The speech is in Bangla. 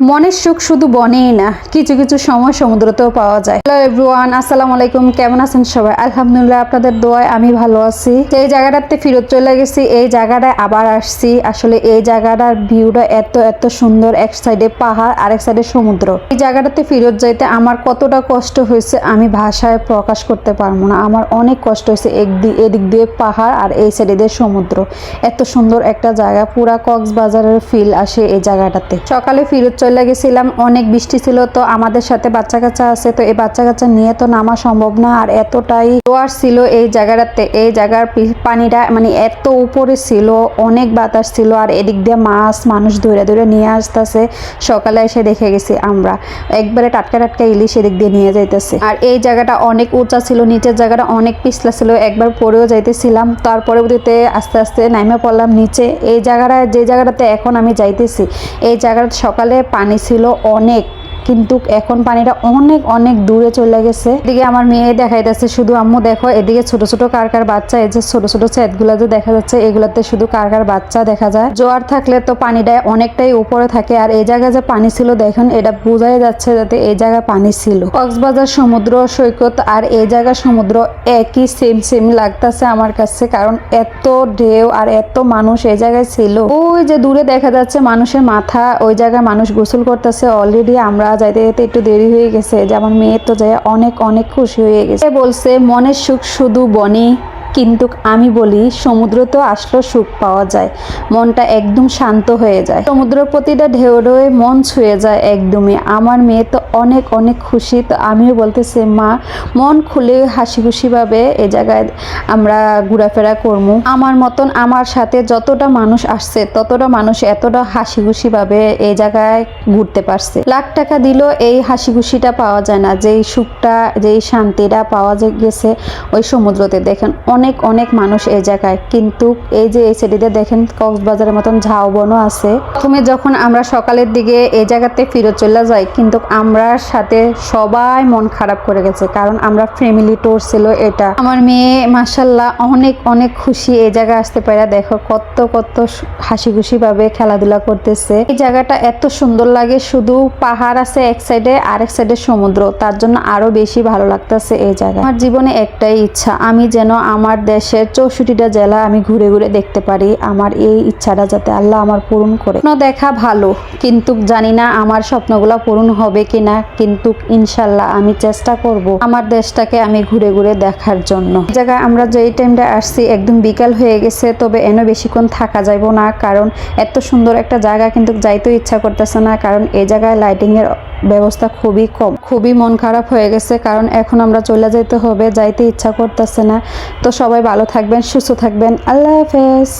মনের সুখ শুধু বনেই না, কিছু কিছু সময় সমুদ্রতেও পাওয়া যায়। হ্যালো এভরিওয়ান আসসালামু আলাইকুম, কেমন আছেন সবাই? আলহামদুলিল্লাহ আপনাদের দোয়ায় আমি ভালো আছি। এই জায়গাটাতে ফেরত চলে গেছি, এই জায়গাটায় আবার আসছি। আসলে এই জায়গাটার ভিউটা এত এত সুন্দর, এক সাইডে পাহাড়, আরেক সাইডে সমুদ্র। এই জায়গাটাতে ফেরত যাইতে আমার কতটা কষ্ট হয়েছে আমি ভাষায় প্রকাশ করতে পারব না। আমার অনেক কষ্ট হয়েছে একদিক এদিক দিয়ে পাহাড় আর এই সাইডে দিয়ে সমুদ্র। এত সুন্দর একটা জায়গা, পুরা কক্সবাজারের ফিল আসে এই জায়গাটাতে। সকালে ফেরত চলে গেছিলাম, অনেক বৃষ্টি ছিল, তো আমাদের সাথে বাচ্চা কাচ্চা আছে, তো এই বাচ্চা কাচ্চা নিয়ে তো নামা সম্ভব না, আর এতটাই জোয়ার ছিল এই জায়গাটাতে। এই জায়গার পানিটা মানে এত উপরে ছিল, অনেক বাতাস ছিল, আর এদিক দিয়ে মাছ, মানুষ ধরে ধরে নিয়ে আসতেছে। সকালে এসে দেখে গেছি আমরা। একবারে টাটকা টাটকা ইলিশ এদিক দিয়ে নিয়ে যাইতেছে। আর এই জায়গাটা অনেক উঁচা ছিল, নিচের জায়গাটা অনেক পিছলা ছিল, একবার পরেও যাইতেছিলাম। তার পরবর্তীতে আস্তে আস্তে নাইমে পড়লাম নিচে। এই জায়গাটা, যে জায়গাটাতে এখন আমি যাইতেছি, এই জায়গাটা সকালে পানি ছিল অনেক। কিন্তু এখন পানিটা অনেক অনেক দূরে চলে গেছে। এদিকে আমার মেয়ে দেখাইতেছে, শুধু আম্মু দেখো, এদিকে ছোট ছোট কার কার বাচ্চা, এই যে ছোট ছোটগুলা যে দেখা যাচ্ছে, এগুলাতে শুধু কার কার বাচ্চা দেখা যায়। জোয়ার থাকলে তো পানিটা অনেকটাই উপরে থাকে, আর এই জায়গায় যে পানি ছিল, দেখুন, এটা বোঝাই যাচ্ছে যাতে এই জায়গায় পানি ছিল। কক্সবাজার সমুদ্র, সৈকত, আর এই জায়গার সমুদ্র একই সেম সেম লাগতেছে আমার কাছে, কারণ এত ঢেউ আর এত মানুষ এই জায়গায় ছিল। ওই যে দূরে দেখা যাচ্ছে মানুষের মাথা, ওই জায়গায় মানুষ গোসল করতেছে অলরেডি আমরা যাইতে যেতে একটু দেরি হয়ে গেছে, যে আমার মেয়ের তো যাই অনেক অনেক খুশি হয়ে গেছে। বলছে, মনের সুখ শুধু বনে। কিন্তু আমি বলি, সমুদ্র তো আসলেও সুখ পাওয়া যায়। মনটা একদম শান্ত হয়ে যায়। সমুদ্রের প্রতিটা ঢেউ ঢেউয়ে মন ছুঁয়ে যায় একদমই। আমার মেয়ে তো অনেক অনেক খুশি। তো আমিও বলতেছি, মা, মন খুলে হাসি খুশিভাবে এ জায়গায় আমরা ঘোরাফেরা করব আমার মতন আমার সাথে যতটা মানুষ আসছে, ততটা মানুষ এতটা হাসি খুশিভাবে এই জায়গায় ঘুরতে পারছে। লাখ টাকা দিলেও এই হাসি খুশিটা পাওয়া যায় না। যেই সুখটা, যেই শান্তিটা পাওয়া গেছে ওই সমুদ্রতে। দেখেন, অনেক অনেক অনেক মানুষ এই জায়গায়। কিন্তু এই যে এই সাইডে দেখেন কক্সবাজারের মতন ঝাউবনও আছে। প্রথমে যখন আমরা সকালের দিকে এই জায়গাতে ফিরে চলে যাই, কিন্তু আমরা সাথে সবাই মন খারাপ করে গেছে, কারণ আমরা ফ্যামিলি ট্যুর ছিল এটা। আমার মেয়ে মাসাল্লাহ অনেক অনেক খুশি এই জায়গায় আসতে পারে। দেখো কত কত হাসি খুশি ভাবে খেলাধুলা করতেছে। এই জায়গাটা এত সুন্দর লাগে, শুধু পাহাড় আছে এক সাইডে আর এক সাইডে সমুদ্র। তার জন্য আরও বেশি ভালো লাগতেছে এই জায়গা আমার জীবনে একটাই ইচ্ছা, আমি যেন আমার দেশের চৌষট্টিটা জেলা আমি ঘুরে ঘুরে দেখতে পারি। আমার এই ইচ্ছাটা যাতে আল্লাহ আমার পূরণ করে। স্বপ্ন দেখা ভালো, কিন্তু জানি না আমার স্বপ্নগুলো পূরণ হবে কিনা, কিন্তু ইনশাল্লাহ আমি চেষ্টা করব আমার দেশটাকে আমি ঘুরে ঘুরে দেখার জন্য। জায়গায় আমরা যেই টাইমটা আসছি, একদম বিকাল হয়ে গেছে, তবে এনে বেশিক্ষণ থাকা যাইব না, কারণ এত সুন্দর একটা জায়গা কিন্তু যাইতেও ইচ্ছা করতেছে না, কারণ এই জায়গায় লাইটিং এর ব্যবস্থা খুবই কম। খুবই মন খারাপ হয়ে গেছে, কারণ এখন আমরা চলে যেতে হবে, যাইতে ইচ্ছা করতেছে না। তো সবাই ভালো থাকবেন, সুস্থ থাকবেন। আল্লাহ হাফেজ।